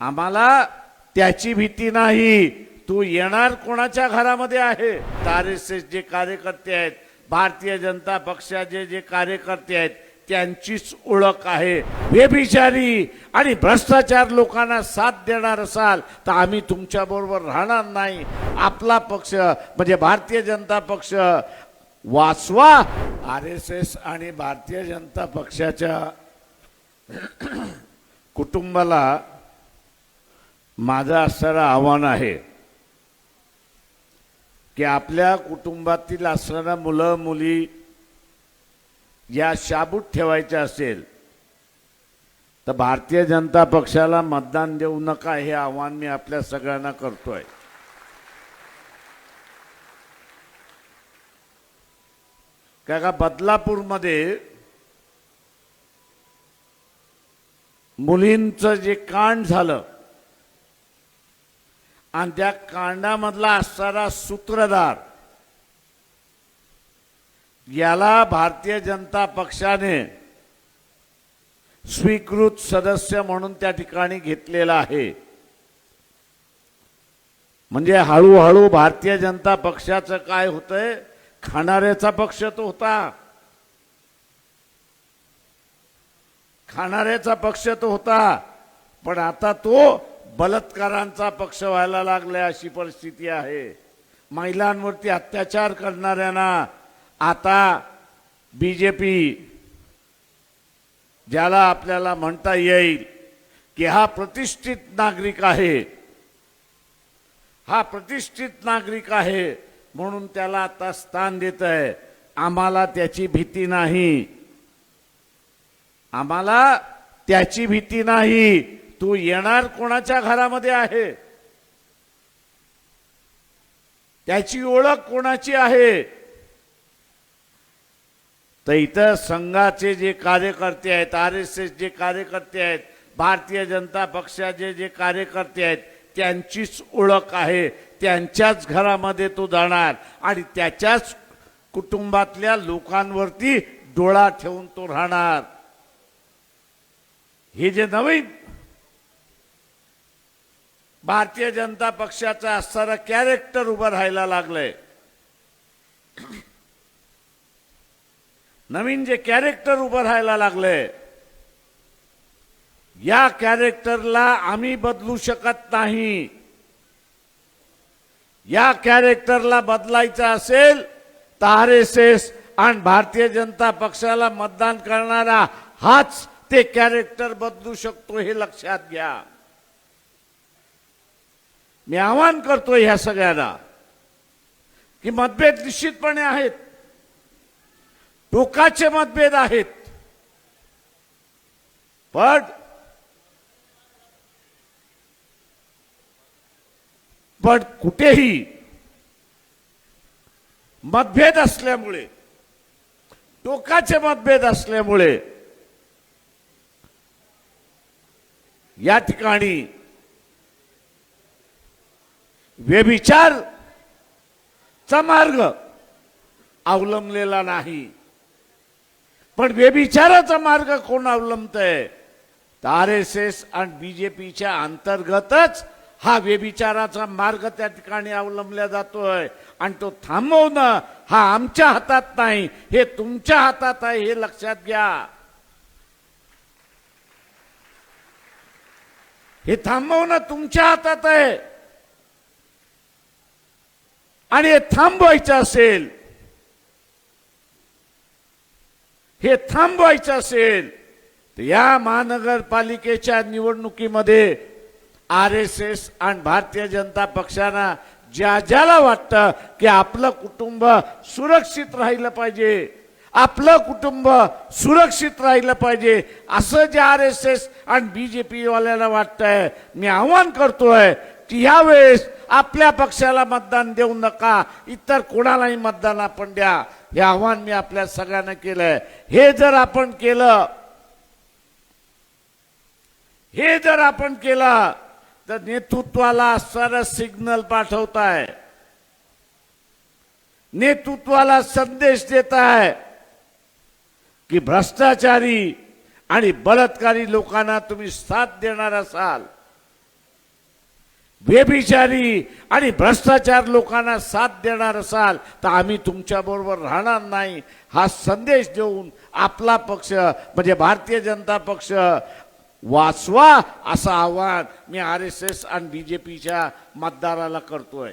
आम्हाला त्याची भीती नाही. तू येणार कोणाच्या घरामध्ये आहे? आर एस एस जे कार्यकर्ते आहेत भारतीय जनता पक्षाचे जे कार्यकर्ते आहेत त्यांचीच ओळख आहे. बेबिचारी आणि भ्रष्टाचार लोकांना साथ देणार असाल तर आम्ही तुमच्या बरोबर राहणार नाही. आपला पक्ष म्हणजे भारतीय जनता पक्ष वाचवा. आर एस एस आणि भारतीय जनता पक्षाच्या कुटुंबाला माझं असणारं आव्हान आहे की आपल्या कुटुंबातील असणाऱ्या मुलं मुली या शाबूत ठेवायच्या असेल तर भारतीय जनता पक्षाला मतदान देऊ नका हे आव्हान मी आपल्या सगळ्यांना करतोय. काय का बदलापूरमध्ये मुलींचं जे कांड झालं आणि त्या कांडामधला असणारा सूत्रधार याला भारतीय जनता पक्षाने स्वीकृत सदस्य म्हणून त्या ठिकाणी घेतलेला आहे. म्हणजे हळूहळू भारतीय जनता पक्षाचं काय होतंय? खाणाऱ्याचा पक्ष तो होता. खाणाऱ्याचा पक्ष तो होता. पण आता तो बलात्कारांचा पक्ष व्हायला लागलाय अशी परिस्थिती आहे. महिलांवरती अत्याचार करणाऱ्यांना आता बीजेपी ज्याला आपल्याला म्हणता येईल की हा प्रतिष्ठित नागरिक आहे. हा प्रतिष्ठित नागरिक आहे म्हणून त्याला आता स्थान देत आहे आम्हाला त्याची भीती नाही. आम्हाला त्याची भीती नाही. तू येणार कोणाच्या घरामध्ये आहे? त्याची ओळख कोणाची आहे? तर इथं संघाचे जे कार्यकर्ते आहेत आर एस एस जे कार्यकर्ते आहेत भारतीय जनता पक्षाचे जे कार्यकर्ते आहेत त्यांचीच ओळख आहे. त्यांच्याच घरामध्ये तो जाणार आणि त्याच्याच कुटुंबातल्या लोकांवरती डोळा ठेवून तो राहणार. हे जे नवीन भारतीय जनता पक्षाचं असणारं कॅरेक्टर उभं राहायला लागलंय. नवीन जे कॅरेक्टर उभं राहायला लागलंय या कॅरेक्टरला आम्ही बदलू शकत नाही. या कॅरेक्टरला बदलायचं असेल तर आर एस एस आणि भारतीय जनता पक्षाला मतदान करणारा हाच ते कॅरेक्टर बदलू शकतो हे लक्षात घ्या. मी आवाहन करतो ह्या सगळ्यांना की मतभेद निश्चितपणे आहेत. टोकाचे मतभेद आहेत. पण पण कुठेही मतभेद असल्यामुळे टोकाचे मतभेद असल्यामुळे या ठिकाणी व्यभिचारचा मार्ग अवलंबलेला नाही. पण व्यभिचाराचा मार्ग कोण अवलंबतंय? तर आर एस एस आणि बीजेपीच्या अंतर्गतच हा व्यभिचाराचा मार्ग त्या ठिकाणी अवलंबला जातोय. आणि तो थांबवणं हा आमच्या हातात नाही हे तुमच्या हातात आहे हे लक्षात घ्या. हे थांबवणं तुमच्या हातात आहे. आणि हे थांबवायचं असेल हे थांबवायचं असेल तर या महानगरपालिकेच्या निवडणुकीमध्ये आर एस एस आणि भारतीय जनता पक्षांना ज्या ज्याला वाटतं की आपलं कुटुंब सुरक्षित राहिलं पाहिजे आपलं कुटुंब सुरक्षित राहिलं पाहिजे असं जे आर एस एस आणि बी जे पीवाल्याला वाटतंय मी आव्हान करतोय की यावेळेस आपल्या पक्षाला मतदान देऊ नका. इतर कोणालाही मतदान आपण द्या. हे आव्हान मी आपल्या सगळ्यांना केलंय. हे जर आपण केलं हे जर आपण केलं तर नेतृत्वाला असणारा सिग्नल पाठवताय. नेतृत्वाला संदेश देत आहे की भ्रष्टाचारी आणि बलात्कारी लोकांना तुम्ही साथ देणार असाल. बेबिचारी आणि भ्रष्टाचार लोकांना साथ देणार असाल तर आम्ही तुमच्याबरोबर राहणार नाही. हा संदेश देऊन आपला पक्ष म्हणजे भारतीय जनता पक्ष वाचवा असं आवाहन मी आर एस एस आणि बी जे पीच्या मतदाराला करतोय.